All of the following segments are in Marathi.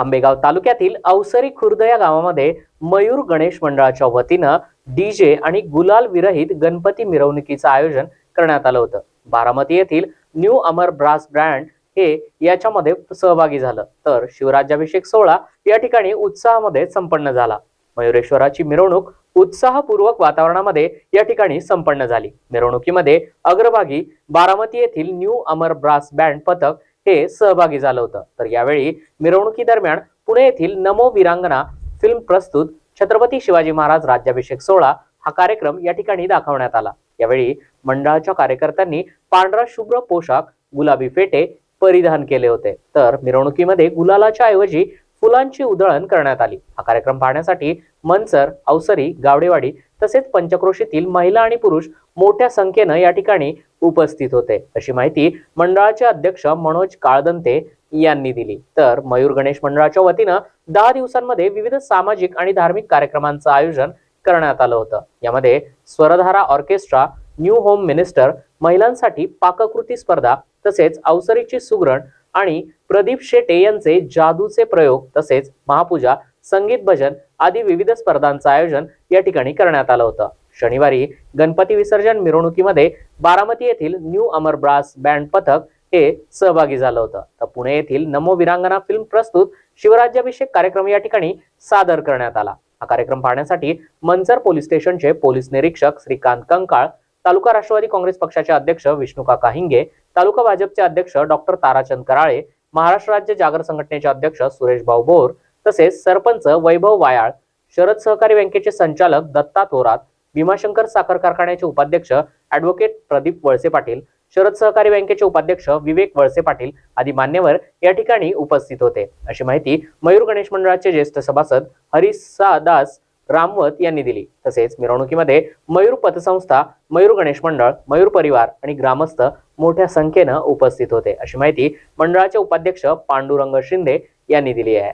आंबेगाव तालुक्यातील अवसरी खुर्द या गावामध्ये मयूर गणेश मंडळाच्या वतीनं डीजे आणि गुलाल विरहित गणपती मिरवणुकीचं आयोजन करण्यात आलं होतं. बारामती येथील न्यू अमर ब्रास ब्रँड हे याच्यामध्ये सहभागी झालं. तर शिवराज्याभिषेक सोहळा या ठिकाणी उत्साहामध्ये संपन्न झाला. मयुरेश्वराची मिरवणूक उत्साहपूर्वक वातावरणामध्ये या ठिकाणी संपन्न झाली. मिरवणुकीमध्ये अग्रभागी बारामती येथील न्यू अमर ब्रास बँड पथक हे सहभागी झालं होतं. तर यावेळी मिरवणुकीदरम्यान पुणे येथील नमो वीरांगना फिल्म प्रस्तुत छत्रपती शिवाजी महाराज राज्याभिषेक सोहळा हा कार्यक्रम या ठिकाणी दाखवण्यात आला. यावेळी मंडळाच्या कार्यकर्त्यांनी पांढरा शुभ्र पोशाख गुलाबी फेटे परिधान केले होते. तर मिरवणुकीमध्ये गुलालाच्या ऐवजी फुलांची उधळण करण्यात आली. हा कार्यक्रम पाहण्यासाठी मनसर अवसरी गावडेवाडी तसेच पंचक्रोशीतील महिला आणि पुरुष मोठ्या संख्येनं या ठिकाणी उपस्थित होते. अशी माहिती मंडळाचे अध्यक्ष मनोज काळदंते यांनी दिली. तर मयूर गणेश मंडळाच्या वतीनं दहा दिवसांमध्ये विविध सामाजिक आणि धार्मिक कार्यक्रमांचं आयोजन करण्यात आलं होतं. यामध्ये Swardhara orchestra new home minister महिलांसाठी पाककृती स्पर्धा तसेच अवसरीची सुगरण आणि प्रदीप शेटे यांचे जादूचे प्रयोग तसेच महापूजा संगीत भजन आदी विविध स्पर्धांचं आयोजन या ठिकाणी करण्यात आलं होतं. शनिवारी गणपती विसर्जन मिरवणुकीमध्ये बारामती येथील न्यू अमर ब्रास बँड पथक हे सहभागी झालं होतं. तर पुणे येथील नमो विरांगना फिल्म प्रस्तुत शिवराज्याभिषेक कार्यक्रम या ठिकाणी सादर करण्यात आला. हा कार्यक्रम पाहण्यासाठी मंचर पोलीस स्टेशनचे पोलीस निरीक्षक श्रीकांत कंकाळ तालुका राष्ट्रवादी काँग्रेस पक्षाचे अध्यक्ष विष्णुकाका हिंगे तालुका भाजपचे अध्यक्ष डॉक्टर ताराचंद कराळे महाराष्ट्र राज्य जागर संघटनेचे अध्यक्ष सुरेश भाऊ बोर तसेच सरपंच वैभव वायाळ शरद सहकारी बँकेचे संचालक दत्ता थोरात भीमाशंकर साखर कारखान्याचे उपाध्यक्ष ॲडव्होकेट प्रदीप वळसे पाटील शरद सहकारी बँकेचे उपाध्यक्ष विवेक वळसे पाटील आदी मान्यवर या ठिकाणी उपस्थित होते. अशी माहिती मयूर गणेश मंडळाचे ज्येष्ठ सभासद हरिसा दास रामवत यांनी दिली. तसेच मिरवणुकीमध्ये मयूर पतसंस्था मयूर गणेश मंडळ मयूर परिवार आणि ग्रामस्थ मोठ्या संख्येनं उपस्थित होते. अशी माहिती मंडळाचे उपाध्यक्ष पांडुरंग शिंदे यांनी दिली आहे.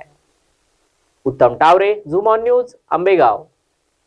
Uttam Taware zoom on news Ambegaon.